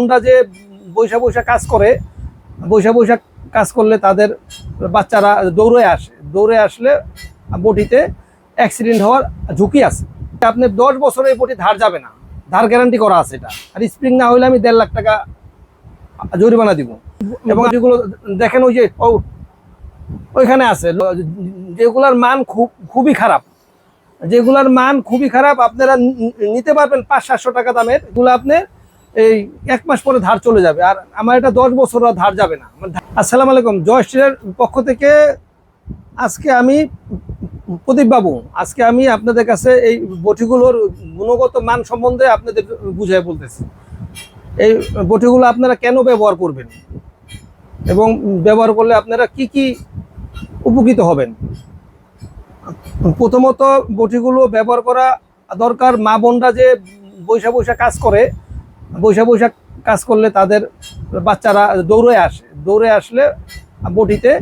আমরা যে বৈশা বৈশা কাজ করে, বৈশা বৈশা কাজ করলে তাদের বাচ্চারা দৌড়ে আসে। দৌড়ে আসলে বটিতে অ্যাক্সিডেন্ট হওয়ার ঝুঁকি আছে। আপনি দশ বছরে এই বটি ধার যাবে না। ধার গ্যারান্টি করা আছে এটা। আর স্প্রিং না হলে আমি দেড় লাখ টাকা জরিমানা দিব। এবং যেগুলো দেখেন ওই যে ওইখানে আছে। যেগুলার মান খুব, খুবই খারাপ। যেগুলার মান খুবই খারাপ, আপনারা নিতে পারবেন পাঁচ, সাতশো টাকা দামের। এগুলো আপনি এই এক মাস পরে ধার চলে যাবে। আর আমার এটা দশ বছর ধার যাবে না। আসসালামু আলাইকুম, জয় স্টিলের পক্ষ থেকে আজকে আমি প্রদীপ বাবু, আজকে আমি আপনাদের কাছে এই বটিগুলোর গুণগত মান সম্বন্ধে আপনাদের বুঝাই বলতেছি। এই বটিগুলো আপনারা কেন ব্যবহার করবেন? এবং ব্যবহার করলে আপনারা কি কি উপকৃত হবেন? প্রথমত বটিগুলো ব্যবহার করা দরকার। মা বোনরা যে বৈশা বৈশা কাজ করে বৈশা বৈশাখ কাজ করলে তাদের বাচ্চারা দৌড়ে আসে। দৌড়ে আসলে বটিতে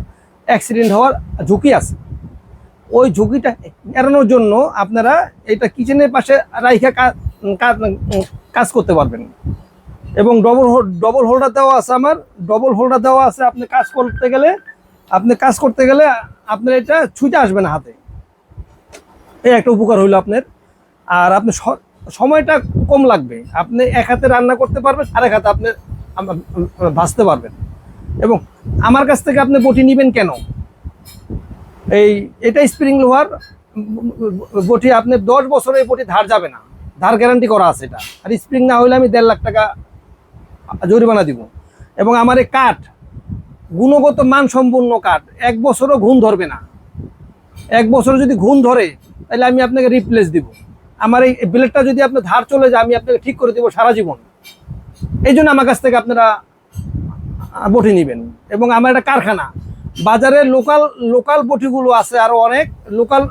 অ্যাক্সিডেন্ট হওয়ার ঝুঁকি আছে। ওই ঝুঁকিটা এড়ানোর জন্য আপনারা এটা কিচেনের পাশে রাইখা কাজ করতে পারবেন। এবং ডবল ডবল হোল্ডার দেওয়া আছে আমার। ডবল হোল্ডার দেওয়া আছে আপনি কাজ করতে গেলে। আপনি কাজ করতে গেলে আপনার এটা ছুটে আসবে না হাতে। এই একটা উপকার হইল আপনার। আর আপনি সময়টা কম লাগবে। আপনি এক হাতে রান্না করতে পারবেন আর এক হাতে আপনি ভাজতে পারবেন। এবং আমার কাছ থেকে আপনি বটি নেবেন কেন? এই, এটা স্প্রিং লোহার বটি আপনি দশ বছরে এই বটি ধার যাবে না। ধার গ্যারান্টি করা আছে এটা। আর স্প্রিং না হলে আমি দেড় লাখ টাকা জরিমানা দিব। এবং আমার এই কাঠ, গুণগত মান সম্পূর্ণ কাঠ, এক বছরও ঘুণ ধরবে না। এক বছর যদি ঘুণ ধরে, তাহলে আমি আপনাকে রিপ্লেস দিব। আমার এই ব্লেডটা যদি আপনার ধার চলে যায়, আমি আপনাকে ঠিক করে দিব সারা জীবন। এই জন্য আমার কাছ থেকে আপনারা বটি নেবেন। এবং আমার একটা কারখানা। বাজারে লোকাল লোকাল বটিগুলো আছে আরও অনেক। লোকাল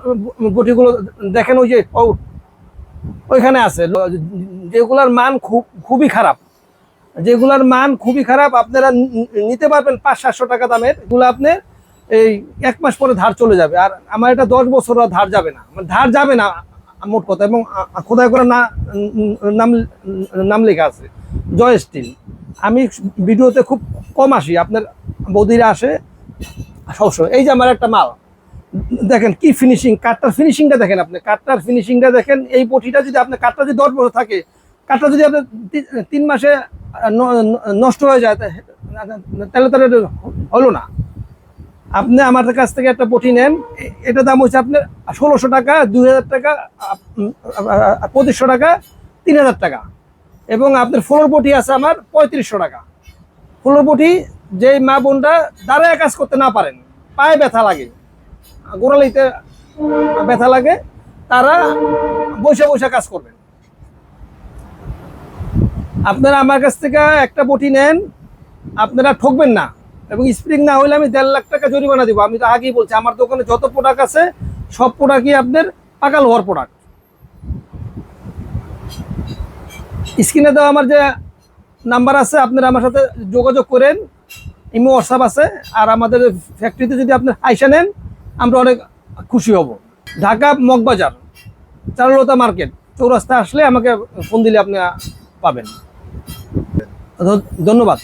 বটিগুলো দেখেন ওই যে ওইখানে আছে। যেগুলার মান খুব, খুবই খারাপ। যেগুলার মান খুবই খারাপ, আপনারা নিতে পারবেন পাঁচ, সাতশো টাকা দামের। এগুলো আপনি এই এক মাস পরে ধার চলে যাবে। আর আমার এটা দশ বছর ধার যাবে না। ধার যাবে না। মোট কথা, এবং খোদাই করে না নাম নাম লেখা আছে, জয় স্টিল। আমি ভিডিওতে খুব কম আসি, আপনার বৌদিরা আসে সবসময় এই যে আমার একটা মাল, দেখেন কি ফিনিশিং কাঠটার ফিনিশিংটা দেখেন আপনি, কাঠটার ফিনিশিংটা দেখেন, এই পটিটা যদি আপনার, কাঠটা যদি দশ বছর থাকে, কাঠটা যদি আপনার তিন মাসে নষ্ট হয়ে যায় তাহলে তাহলে হলো না। আপনি আমার কাছ থেকে একটা পটি নেন। এটা দাম হচ্ছে আপনার ষোলোশো টাকা, দুই হাজার টাকা পঁচিশশো টাকা, তিন হাজার টাকা। এবং আপনার ফ্লোর পটি আছে আমার পঁয়ত্রিশশো টাকা। ফ্লোর পটি যে মা বোনটা দাঁড়ায় কাজ করতে না পারেন, পায়ে ব্যথা লাগে। গোড়ালিতে ব্যথা লাগে, তারা বসে বসে কাজ করবেন। আপনারা আমার কাছ থেকে একটা বটি নেন, আপনারা ঠকবেন না। এবং স্প্রিং না হলে আমি দেড় লাখ টাকা জরিমানা দিব। আমি তো আগেই বলছি, আমার দোকানে যত প্রোডাক্ট আছে, সব প্রোডাক্টই আপনার পাকা লোহার প্রোডাক্ট স্ক্রিনে দেওয়া আমার যে নাম্বার আছে, আপনারা আমার সাথে যোগাযোগ করেন। ইমো হোয়াটসঅ্যাপ আছে। আর আমাদের ফ্যাক্টরিতে যদি আপনি আইসা নেন, আমরা অনেক খুশি হব। ঢাকা মগবাজার, চারুলতা মার্কেট চৌরাস্তা আসলে আমাকে ফোন দিলে আপনি পাবেন। ধন্যবাদ।